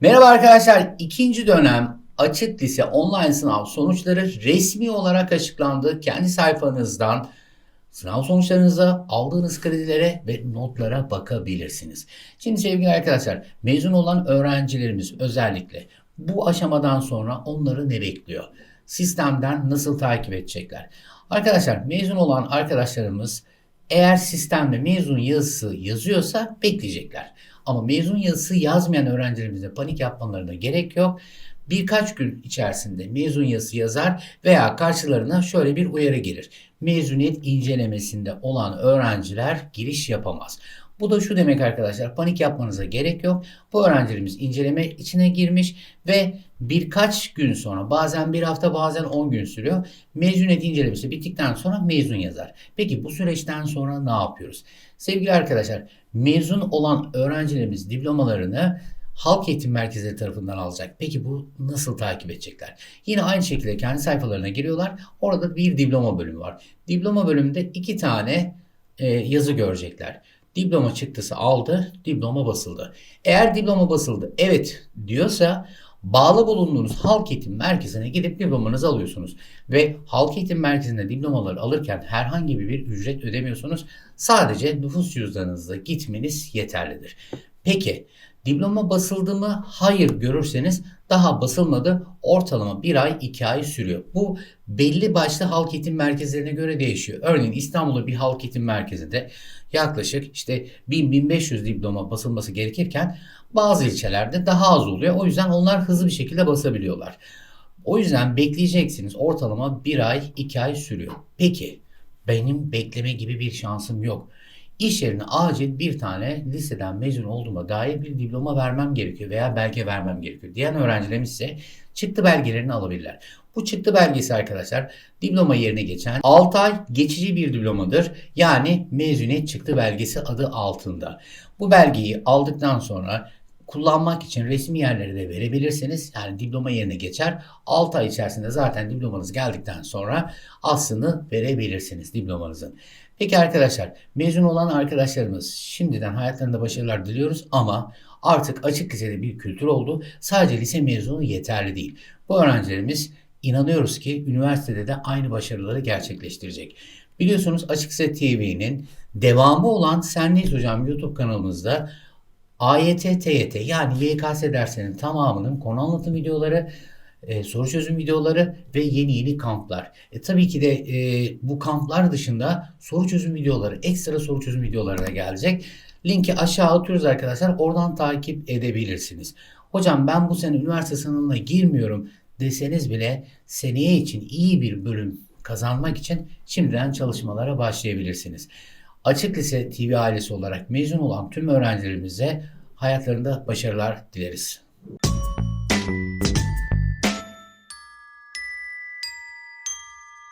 Merhaba arkadaşlar. ikinci dönem açık lise online sınav sonuçları resmi olarak açıklandı. Kendi sayfanızdan sınav sonuçlarınıza, aldığınız kredilere ve notlara bakabilirsiniz. Şimdi sevgili arkadaşlar, mezun olan öğrencilerimiz özellikle bu aşamadan sonra onları ne bekliyor? Sistemden nasıl takip edecekler? Arkadaşlar mezun olan arkadaşlarımız eğer sistemde mezun yazısı yazıyorsa bekleyecekler. Ama mezun yazısı yazmayan öğrencilerimize panik yapmalarına gerek yok. Birkaç gün içerisinde mezun yazısı yazar veya karşılarına şöyle bir uyarı gelir. Mezuniyet incelemesinde olan öğrenciler giriş yapamaz. Bu da şu demek arkadaşlar panik yapmanıza gerek yok. Bu öğrencilerimiz inceleme içine girmiş ve birkaç gün sonra bazen bir hafta bazen 10 gün sürüyor. Mezuniyet incelemesi bittikten sonra mezun yazar. Peki bu süreçten sonra ne yapıyoruz? Sevgili arkadaşlar mezun olan öğrencilerimiz diplomalarını halk eğitim merkezleri tarafından alacak. Peki bu nasıl takip edecekler? Yine aynı şekilde kendi sayfalarına giriyorlar. Orada bir diploma bölümü var. Diploma bölümünde iki tane e, yazı görecekler. Diploma çıktısı aldı, diploma basıldı. Eğer diploma basıldı evet diyorsa bağlı bulunduğunuz halk eğitim merkezine gidip diplomanızı alıyorsunuz. Ve halk eğitim merkezinde diplomaları alırken herhangi bir ücret ödemiyorsunuz. Sadece nüfus cüzdanınızla gitmeniz yeterlidir. Peki diploma basıldı mı? Hayır görürseniz daha basılmadı. Ortalama bir ay iki ay sürüyor. Bu belli başlı halk eğitim merkezlerine göre değişiyor. Örneğin İstanbul'da bir halk eğitim merkezinde yaklaşık işte 1000-1500 diploma basılması gerekirken bazı ilçelerde daha az oluyor. O yüzden onlar hızlı bir şekilde basabiliyorlar. O yüzden bekleyeceksiniz. Ortalama bir ay iki ay sürüyor. Peki benim bekleme gibi bir şansım yok. İş yerine acil bir tane liseden mezun olduğuma dair bir diploma vermem gerekiyor veya belge vermem gerekiyor. Diyen öğrencilerimiz ise çıktı belgelerini alabilirler. Bu çıktı belgesi arkadaşlar diploma yerine geçen 6 ay geçici bir diplomadır. Yani mezuniyet çıktı belgesi adı altında. Bu belgeyi aldıktan sonra kullanmak için resmi yerlere de verebilirsiniz. Yani diploma yerine geçer. 6 ay içerisinde zaten diplomanız geldikten sonra aslını verebilirsiniz diplomanızın. Peki arkadaşlar mezun olan arkadaşlarımız şimdiden hayatlarında başarılar diliyoruz ama artık açık lisede bir kültür oldu. Sadece lise mezunu yeterli değil. Bu öğrencilerimiz inanıyoruz ki üniversitede de aynı başarıları gerçekleştirecek. Biliyorsunuz Açık Lise TV'nin devamı olan Sendeyiz Hocam YouTube kanalımızda AYT, TYT yani YKS derslerinin tamamının konu anlatım videoları, e, soru çözüm videoları ve yeni yeni kamplar. E, tabii ki de e, bu kamplar dışında soru çözüm videoları, ekstra soru çözüm videoları da gelecek. Linki aşağı atıyoruz arkadaşlar. Oradan takip edebilirsiniz. Hocam ben bu sene üniversite sınavına girmiyorum deseniz bile seneye için iyi bir bölüm kazanmak için şimdiden çalışmalara başlayabilirsiniz. Açık Lise TV ailesi olarak mezun olan tüm öğrencilerimize hayatlarında başarılar dileriz.